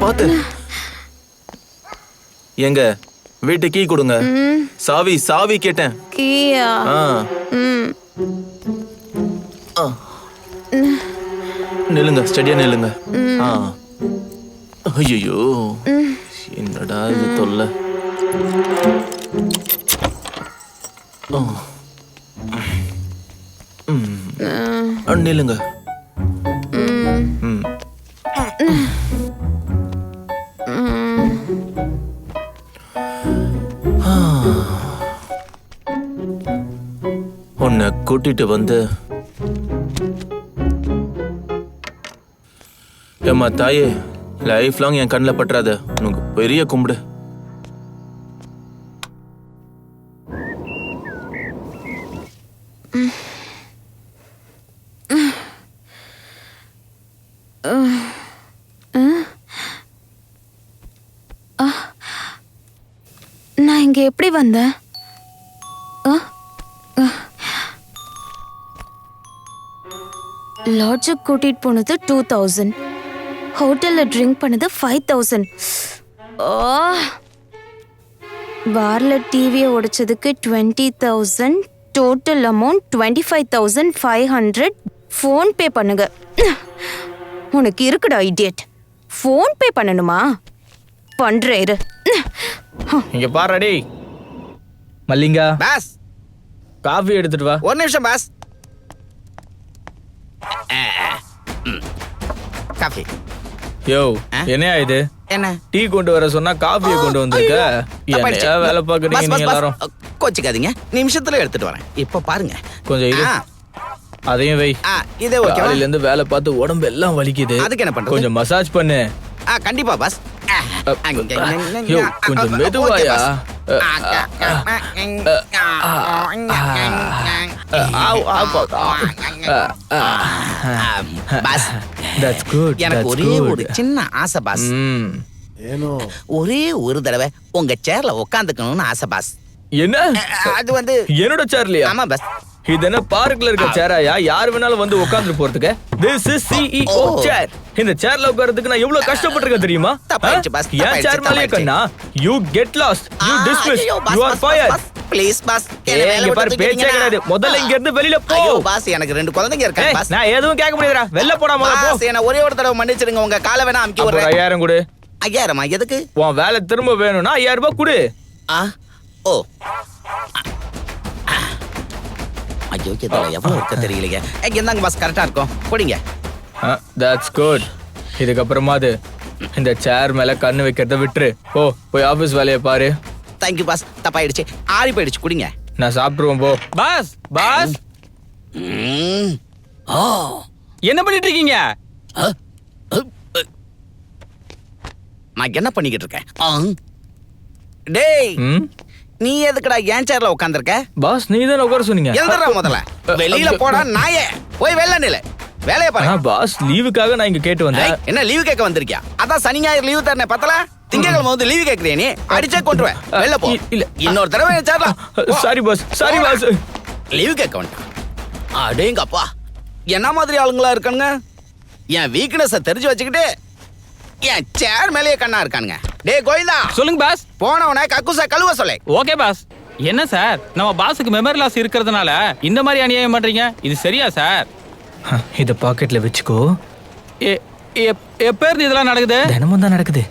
பாத்து எங்க வீட்டு கீ கொடுங்க. சாவி சாவி கேட்டேன். கீயா. நில்லுங்க ஸ்டடியா நில்லுங்க. ஐயோ என்னடா இது தொல்லை. ஆ, நில்லுங்க. உன்னை கூட்டிட்டு வந்து ஏம்மா தாயே லைஃப் லாங் என் கண்ணில் பட்டுறாத. உனக்கு பெரிய கும்பிடு. நான் இங்கே எப்படி வந்த? லாட்ஜுக்கு கூட்டிட்டு போனது டூ தௌசண்ட் ஹோட்டலில் ட்ரிங்க் பண்ணது ஃபைவ் தௌசண்ட் பார்ல டிவியை உடைச்சதுக்கு twenty thousand total amount twenty five thousand five hundred PhonePe பண்ணுங்க. உனக்கு இருக்குடா ஐடியட் ஃபோன் பே பண்ணணுமா? பண்ணுறேன் இரு. இங்க பாரு டேய் மல்லிங்கா பாஸ். காஃபி எடுத்துட்டு வா. ஒரு நிமிஷம் பாஸ். காஃபி. யோ? என்னையா இது? என்ன? டீ கொண்டு வர சொன்னா காஃபியை கொண்டு வந்திருக்க. என்னையா வேலை பாக்குறீங்க நீங்க. எல்லாரும்? கோச்சிக்காதீங்க. நிமிஷத்துல எடுத்துட்டு வரேன். இப்ப பாருங்க. கொஞ்சம் இரு. அதையும் வை. ஆ, இதே ஓகேவா? காலையில இருந்து வேலை பார்த்து உடம்பு எல்லாம் வலிக்குது. அதுக்கு என்ன பண்றது? கொஞ்சம் மசாஜ் பண்ணு. ஆ கண்டிப்பா பாஸ். யோ, கொஞ்சம் மெதுவாயா? பாஸ். எனக்கு ஒரே. ஒரு சின்ன ஆசை பாஸ். ஒரே ஒரு தடவை உங்க சேர்ல உட்காந்துக்கணும்னு ஆசை பாஸ் என்ன அது வந்து என்னோட சேர்லையா ஆமா பாஸ் இது என்ன பார்க்ல இருக்க சேராயா யார் வேணாலும் வந்து உட்கார்ந்து போறதுக்கு. This is CEO. சேர் இந்த சேர்ல உட்கார்றதுக்கு நான் எவ்வளவு கஷ்டப்பட்டிருக்கேன் தெரியுமா? தப்பாயிடுச்சு, சேர் தப்பாயிடுச்சு. கண்ணா? You get lost you dismiss you are fire please boss இங்க பாரு பேச்சே கிடையாது. முதல்ல இங்க இருந்து வெளியில போ. ஐயோ பாஸ் எனக்கு ரெண்டு குழந்தைங்க இருக்காங்க பாஸ் நான் எதுவும் கேட்க முடியாதுடா. வெளில போடா முதல்ல போ. பாஸ் என்ன ஒரே ஒரு தடவை மன்னிச்சிடுங்க. உங்க காலை வேணா அமுக்கி விடுறேன். ஐயாயிரம் கொடு. ஐயாயிரமா? எதுக்கு? உன் வேலை திரும்ப வேணும்னா ஐயாயிரம் ரூபாய் கொடு. ஆ ஓ. ஐயோ இதுல எவ்வளவு இருக்க தெரியலையே. எங்க இருந்தாங்க பாஸ் கரெக்டா இருக்கும். போடிங்க தட்ஸ் குட் இதுக்கப்புறமா அது இந்த சேர் மேல கண்ணு வைக்கிறத விட்டுரு. போ போய் ஆபீஸ் வேலையை பாரு. தேங்க்யூ பாஸ் தப்பாயிடுச்சு. ஆறி போயிடுச்சு. குடிங்க. நான் சாப்பிட்டுருவோம் போ. Boss boss. ஓ. என்ன பண்ணிட்டு இருக்கீங்க. நான் என்ன பண்ணிக்கிட்டு இருக்கேன். டேய். நீ எதுக்குடா ஏன் சேர்ல உட்காந்துருக்க பாஸ் நீ தான் உட்கார சொன்னீங்க. எழுதுறா முதல்ல. வெளியில போடா நாயே. போய் வெளில நில்லு. வேலையை பாரு. பாஸ் லீவுக்காக நான் இங்க கேட்டு வந்தேன். என்ன லீவு கேட்க வந்திருக்கியா? அதான் சனி ஞாயிறு லீவு தரனே பத்தல? திங்கக்கிழமை வந்து லீவு கேக்குறியா நீ? அடிச்சே கொண்டுருவேன் வெளில போ. இல்ல. இன்னொரு தடவை என் சேர்ல sorry boss. Sorry boss. Leave கேட்க வேண்டாம் அடேங்கப்பா. என்ன மாதிரி ஆளுங்களா இருக்கானுங்க? என் வீக்னஸ தெரிஞ்சு வச்சுக்கிட்டு என் சேர் மேலேயே கண்ணா இருக்கானுங்க. டேய் கோயிந்தா சொல்லுங்க பாஸ். போனவன கக்குச கழுவ சொல்லே. Okay boss. என்ன சார்? நம்ம பாஸுக்கு மெமரி லாஸ் இருக்கிறதுனால இந்த மாதிரி அநியாயம் பண்றீங்க? இது சரியா சார்? இத பாக்கெட்ல வச்சுக்கோ. எ- எப்- எப்ப இருந்து இதெல்லாம் நடக்குது? தினமும் தான் நடக்குது.